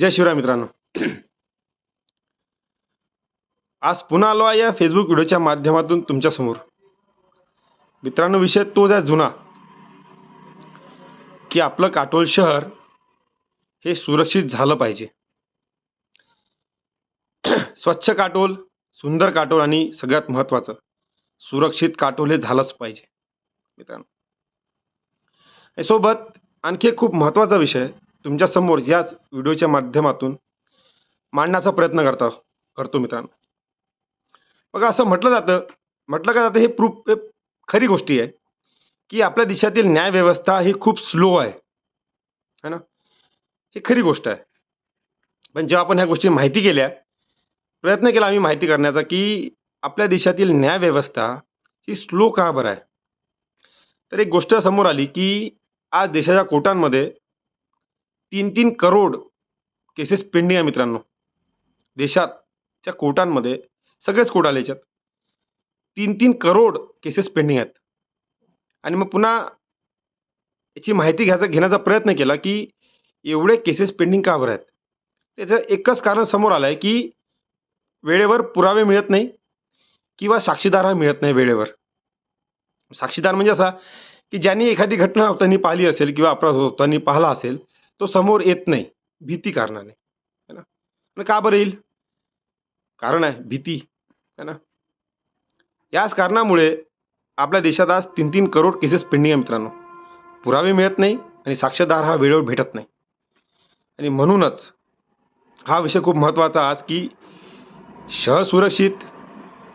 जय शिवराय मित्रांनो. आज पुन्हा आलो आहे या फेसबुक व्हिडिओच्या माध्यमातून तुमच्यासमोर मित्रांनो विषय तोच आहे जुना. की आपलं काटोल शहर हे सुरक्षित झालं पाहिजे. स्वच्छ काटोल सुंदर काटोल आणि सगळ्यात महत्त्वाचं सुरक्षित काटोल हे झालंच पाहिजे. मित्रांनो. सोबत आणखी एक खूप महत्त्वाचा विषय तुमच्यासमोर याच व्हिडिओच्या माध्यमातून मांडण्याचा प्रयत्न करता करतो मित्रांनो. बघा असं म्हटलं जातं म्हटलं का जातं हे प्रूफ हे खरी गोष्टी आहे की आपल्या देशातील न्यायव्यवस्था ही खूप स्लो आहे. है ना? ही खरी गोष्ट आहे. पण जेव्हा आपण ह्या गोष्टी माहिती केल्या प्रयत्न केला आम्ही माहिती करण्याचा की आपल्या देशातील न्यायव्यवस्था ही स्लो का बरं आहे? तर एक गोष्ट समोर आली की आज देशाच्या कोर्टांमध्ये तीन तीन करोड केसेस पेंडिंग आहे मित्रांनो. देशातच्या कोर्टांमध्ये सगळेच कोर्ट आले याच्यात. तीन तीन करोड केसेस पेंडिंग आहेत. आणि मग पुन्हा याची माहिती घ्यायचा घेण्याचा प्रयत्न केला की एवढे केसेस पेंडिंग का बरं आहेत? त्याचं एकच कारण समोर आलं आहे की वेळेवर पुरावे मिळत नाही किंवा साक्षीदार हा मिळत नाही वेळेवर. साक्षीदार म्हणजे असा की ज्यांनी एखादी घटना होताना पाहिली असेल किंवा अपराध होताना पाहिला असेल तो समोर येत नाही भीती कारणाने. है ना? आणि का बरं येईल? कारण आहे भीती. है ना? याच कारणामुळे आपल्या देशात आज तीन तीन करोड केसेस पेंडिंग आहे मित्रांनो. पुरावे मिळत नाही आणि साक्षीदार हा वेळेवर भेटत नाही. आणि म्हणूनच हा विषय खूप महत्त्वाचा आज की शहर सुरक्षित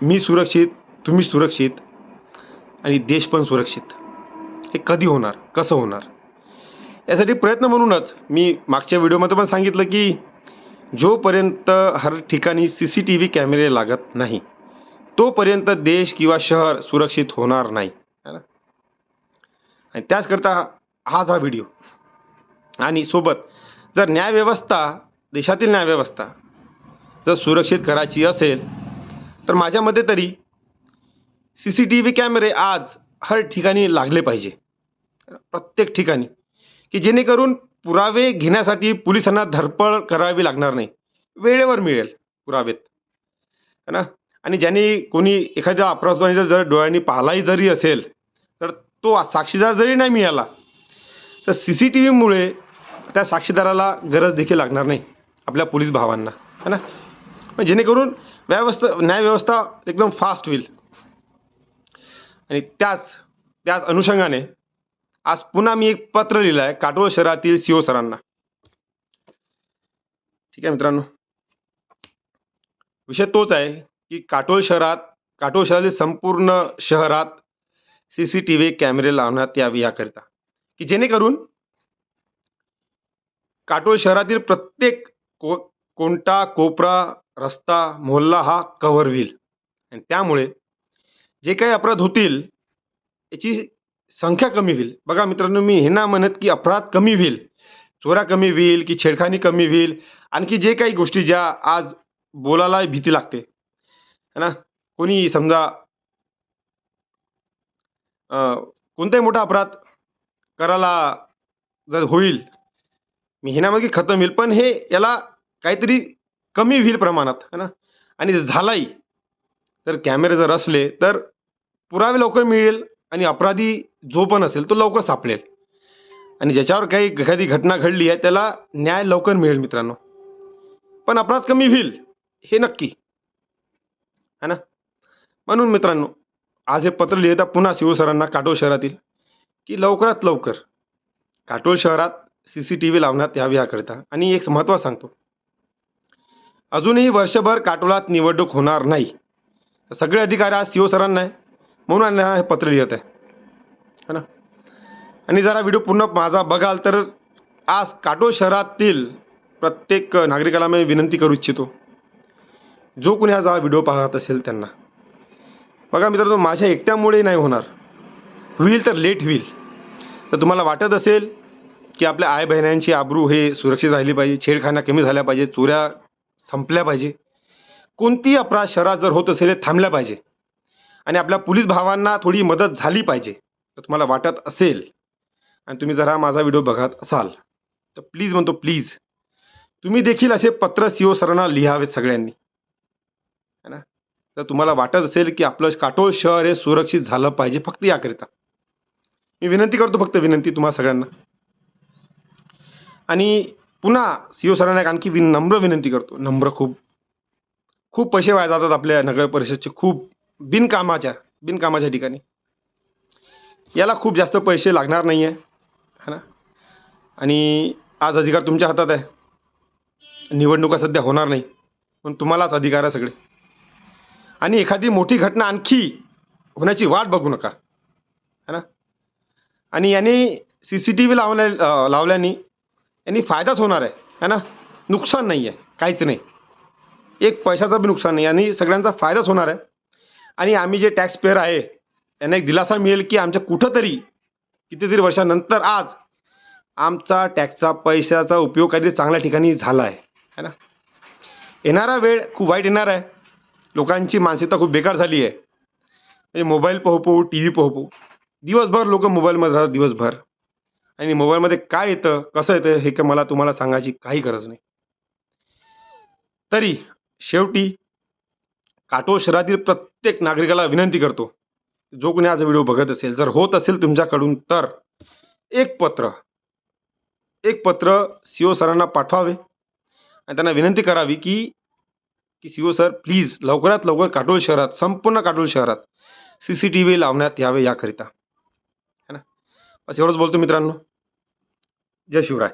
मी सुरक्षित तुम्ही सुरक्षित आणि देश पण सुरक्षित. हे कधी होणार? कसं होणार? यासाठी प्रयत्न म्हणूनच मी मागच्या व्हिडिओमध्ये पण सांगितलं की जोपर्यंत हर ठिकाणी सी सी टी व्ही कॅमेरे लागत नाही तोपर्यंत देश किंवा शहर सुरक्षित होणार नाही. है ना? आणि त्याचकरता हाच हा व्हिडिओ. आणि सोबत जर न्यायव्यवस्था देशातील न्यायव्यवस्था जर सुरक्षित करायची असेल तर माझ्या मते तरी सी सी टी व्ही कॅमेरे आज हर ठिकाणी लागले पाहिजे. प्रत्येक ठिकाणी. की जेणेकरून पुरावे घेण्यासाठी पोलिसांना धरपड करावी लागणार नाही. वेळेवर मिळेल पुरावेत. है ना? आणि ज्यांनी कोणी एखाद्या अपराधाने जर डोळ्यांनी पाहिलाही जरी असेल तर तो साक्षीदार जरी नाही मिळाला तर सी सी टी व्हीमुळे त्या साक्षीदाराला गरज देखील लागणार नाही आपल्या पोलीस भावांना. है ना? मग जेणेकरून व्यवस्था न्यायव्यवस्था एकदम फास्ट होईल. आणि त्याच त्याच अनुषंगाने आज पुन्हा मी एक पत्र लिहिलं आहे काटोळ शहरातील सीओ सरांना. ठीक आहे मित्रांनो. विषय तोच आहे की काटोळ शहरात काटोल शहरातील संपूर्ण शहरात सी सी टी व्ही कॅमेरे लावण्यात यावे याकरिता. की जेणेकरून काटोल शहरातील प्रत्येक को कोणता कोपरा रस्ता मोहल्ला हा कव्हर होईल. आणि त्यामुळे जे काही अपराध होतील याची संख्या कमी होईल. बघा मित्रांनो मी हे ना म्हणत की अपराध कमी होईल चोऱ्या कमी होईल की छेडखानी कमी होईल आणखी जे काही गोष्टी ज्या आज बोलायला भीती लागते. है ना? कोणी समजा कोणताही मोठा अपराध करायला जर होईल मी हे ना की खतम होईल पण हे याला काहीतरी कमी होईल प्रमाणात है ना? आणि जर झालाही तर कॅमेरे जर असले तर पुरावे लवकर मिळेल आणि अपराधी जो पण असेल तो लवकर सापडेल. आणि ज्याच्यावर काही एखादी घटना घडली आहे त्याला न्याय लवकर मिळेल मित्रांनो. पण अपराध कमी होईल हे नक्की. है ना? म्हणून मित्रांनो आज हे पत्र लिहिता पुन्हा शिवसरांना काटोल शहरातील की लवकरात लवकर काटोल शहरात सी सी टी व्ही लावण्यात यावी याकरिता. आणि एक महत्त्व सांगतो. अजूनही वर्षभर काटोलात निवडणूक होणार नाही. सगळे अधिकारी आज शिव सरांना आहे. म्हणून यांना हे पत्र लिहित आहे. है ना? आणि जरा व्हिडिओ पूर्ण माझा बघाल तर आज काटो शहरातील प्रत्येक नागरिकाला मी विनंती करू इच्छितो. जो कोणी आज हा व्हिडिओ पाहत असेल त्यांना. बघा मित्रांनो माझ्या एकट्यामुळे नाही होणार. होईल तर लेट होईल. तर तुम्हाला वाटत असेल की आपल्या आई बहिण्यांची आबरू हे सुरक्षित राहिली पाहिजे छेडखाना कमी झाल्या पाहिजे चोऱ्या संपल्या पाहिजे. कोणतीही अपराध शहरात जर होत असेल हे थांबल्या पाहिजे. आणि आपल्या पोलीस भावांना थोडी मदत झाली पाहिजे तर तुम्हाला वाटत असेल. आणि तुम्ही जर हा माझा व्हिडिओ बघत असाल तर प्लीज म्हणतो प्लीज तुम्ही देखील असे पत्र सी ओ सरांना लिहावेत सगळ्यांनी. है ना? जर तुम्हाला वाटत असेल की आपलं काटोल शहर हे सुरक्षित झालं पाहिजे फक्त याकरिता. मी विनंती करतो फक्त विनंती तुम्हाला सगळ्यांना. आणि पुन्हा सी ओ सरांना एक आणखी विन नम्र विनंती करतो. नम्र खूप खूप पैसे वाया जातात आपल्या नगर परिषदचे खूप बिनकामाच्या बिनकामाच्या ठिकाणी. याला खूप जास्त पैसे लागणार नाही आहे है ना? आणि आज अधिकार तुमच्या हातात आहे. निवडणुका सध्या होणार नाही पण तुम्हालाच अधिकार आहे सगळे. आणि एखादी मोठी घटना आणखी होण्याची वाट बघू नका है ना? आणि याने सी सी टी व्ही लावल्या लावल्याने यांनी फायदाच होणार आहे है ना? नुकसान नाही आहे काहीच नाही. एक पैशाचं बी नुकसान नाही आणि सगळ्यांचा फायदाच होणार आहे. आणि आम्ही जे टॅक्स पेअर आहे यांना एक दिलासा मिळेल की आमच्या कुठंतरी कितीतरी वर्षानंतर आज आमचा टॅक्सचा पैशाचा उपयोग काहीतरी चांगल्या ठिकाणी झाला आहे है ना? येणारा वेळ खूप वाईट येणार आहे. लोकांची मानसिकता खूप बेकार झाली आहे. म्हणजे मोबाईल पोहपो टी व्ही पाहू दिवसभर लोक मोबाईलमध्ये राहतात दिवसभर. आणि मोबाईलमध्ये काय येतं कसं येतं हे का मला तुम्हाला सांगायची काही गरज नाही. तरी शेवटी काटोल शहरातील प्रत्येक नागरिकाला विनंती करतो जो कोणी आज व्हिडिओ बघत असेल जर होत असेल तुमच्याकडून तर एक पत्र एक पत्र सी ओ सरांना पाठवावे. आणि त्यांना विनंती करावी की की सी ओ सर प्लीज लवकरात लवकर काटोल शहरात संपूर्ण काटोल शहरात सी सी टी व्ही लावण्यात यावे याकरिता. है ना? बस एवढंच बोलतो मित्रांनो. जय शिवराय.